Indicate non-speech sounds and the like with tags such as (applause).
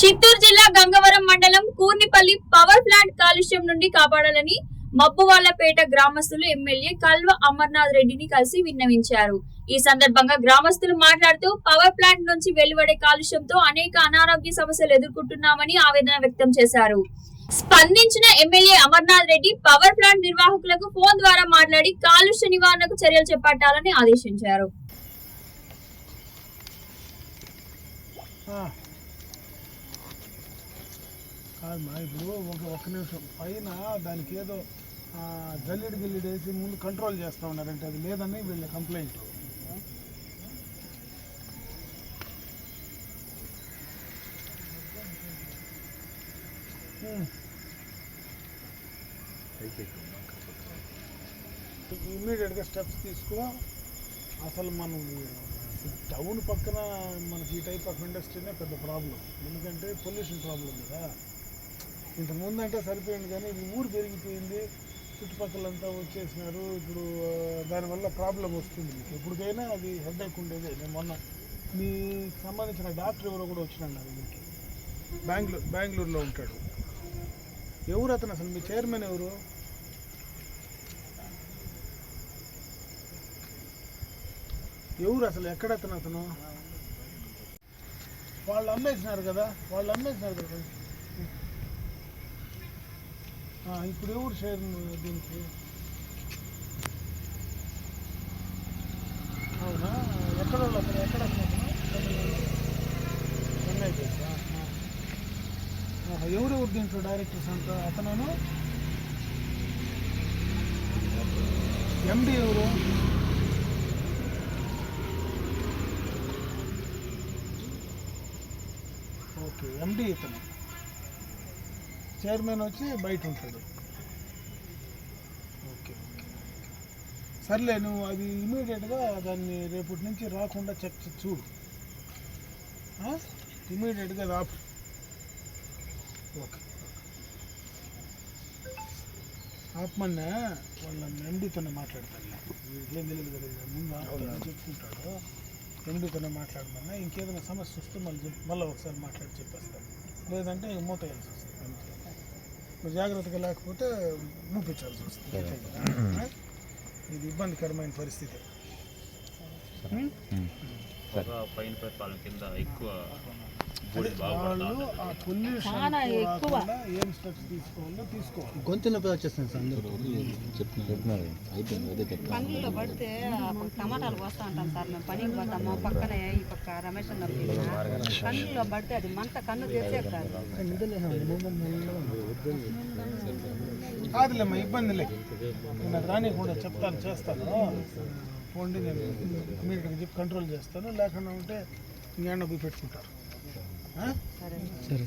చిత్తూరు జిల్లా గంగవరం మండలం కూర్నిపల్లి power plant కాలుష్యం నుండి కాపాడాలని మబ్బువాళ్ళపేట గ్రామస్తులు ఎమ్మెల్యే కల్వ అమర్నాథ్ రెడ్డిని కలిసి విన్నవించారు. ఈ సందర్భంగా గ్రామస్తులు మాట్లాడుతూ పవర్ ప్లాంట్ నుంచి వెలువడే కాలుష్యంతో అనేక అనారోగ్య సమస్యలు ఎదుర్కొంటున్నామని ఆవేదన వ్యక్తం చేశారు. స్పందించిన MLA Amarnath Reddy power plant నిర్వాహకులకు ఫోన్ ద్వారా మాట్లాడి కాలుష్య నివారణకు చర్యలు చేపట్టాలని ఆదేశించారు. మా ఇప్పుడు ఒక ఒక్క నిమిషం. పైన దానికి ఏదో ఆ, జల్లిడి గిల్లిడి వేసి ముందు కంట్రోల్ చేస్తూ ఉన్నారంటే అది లేదని వీళ్ళ కంప్లైంట్ ఇమ్మీడియట్గా స్టెప్స్ తీసుకో. అసలు మనం టౌన్ పక్కన మనకి ఈ టైప్ ఆఫ్ ఇండస్ట్రీనే పెద్ద ప్రాబ్లం ఎందుకంటే పొల్యూషన్ ప్రాబ్లం కదా. ఇంతకుముందు అంటే సరిపోయింది కానీ ఇది ఊరు పెరిగిపోయింది. చుట్టుపక్కలంతా వచ్చేసినారు. ఇప్పుడు దానివల్ల ప్రాబ్లం వస్తుంది మీకు. ఎప్పటికైనా అది హెడ్ ఉండేదే. నేను మొన్న మీ సంబంధించిన డాక్టర్ ఎవరో కూడా వచ్చినాడు నా బెంగళూరు బెంగళూరులో ఉంటాడు. ఎవరు అతను అసలు? మీ చైర్మన్ ఎవరు? ఎవరు అసలు? ఎక్కడ అతను అతను? వాళ్ళు అమ్మేసినారు కదా? వాళ్ళు అమ్మేసినారు కదా? ఇప్పుడు ఎవరు షేర్ దీనికి? అవునా? ఎక్కడ అక్కడ ఎక్కడ అతను అతను? చెన్నై బేసా? ఎవరెవరు దీంట్లో డైరెక్టర్స్ అంతా? అతను ఎండి ఎవరు? ఓకే ఎండి ఇతను చైర్మన్ వచ్చి బయట ఉంటాడు. ఓకే ఓకే సర్లే నువ్వు అది ఇమీడియట్గా దాన్ని రేపటి నుంచి రాకుండా చెక్ చూడు. ఇమీడియట్గా రాపు. ఓకే ఆపమన్నా వాళ్ళ ఎండితోనే మాట్లాడతాను వీటిలో తెలియదు కదా ముందు ఆపుతాను చెప్పుకుంటాడు. ఎండితోనే మాట్లాడమన్నా ఇంకేదైనా సమస్య వస్తే మళ్ళీ మళ్ళీ ఒకసారి మాట్లాడి చెప్పేస్తాను లేదంటే ఇంక మూత వేయాల్సి వస్తుంది. నువ్వు జాగ్రత్తగా లేకపోతే మూపించాల్సి వస్తుంది? (clears throat) ఇది ఇబ్బందికరమైన పరిస్థితి. పైన పరిపాలన కింద ఎక్కువ గొంతు నొప్పి వచ్చేస్తుంది సార్ చెప్తున్నారు. అయిపోయింది అదే చెప్తాను. పనుల్లో పడితే టమాటాలు కోస్తా ఉంటాం సార్. మేము పనికి పోతాము పక్కనే ఈ పక్క రమేష్ కన్నులో పడితే అది మంట కన్ను తెచ్చే కాదు. కాదులేమ్మా ఇబ్బంది లేదు నేను అది రానియకుండా చెప్తాను చేస్తాను. పోండి నేను చెప్పి కంట్రోల్ చేస్తాను. లేకుండా ఉంటే పోయి పెట్టుకుంటారు. సరే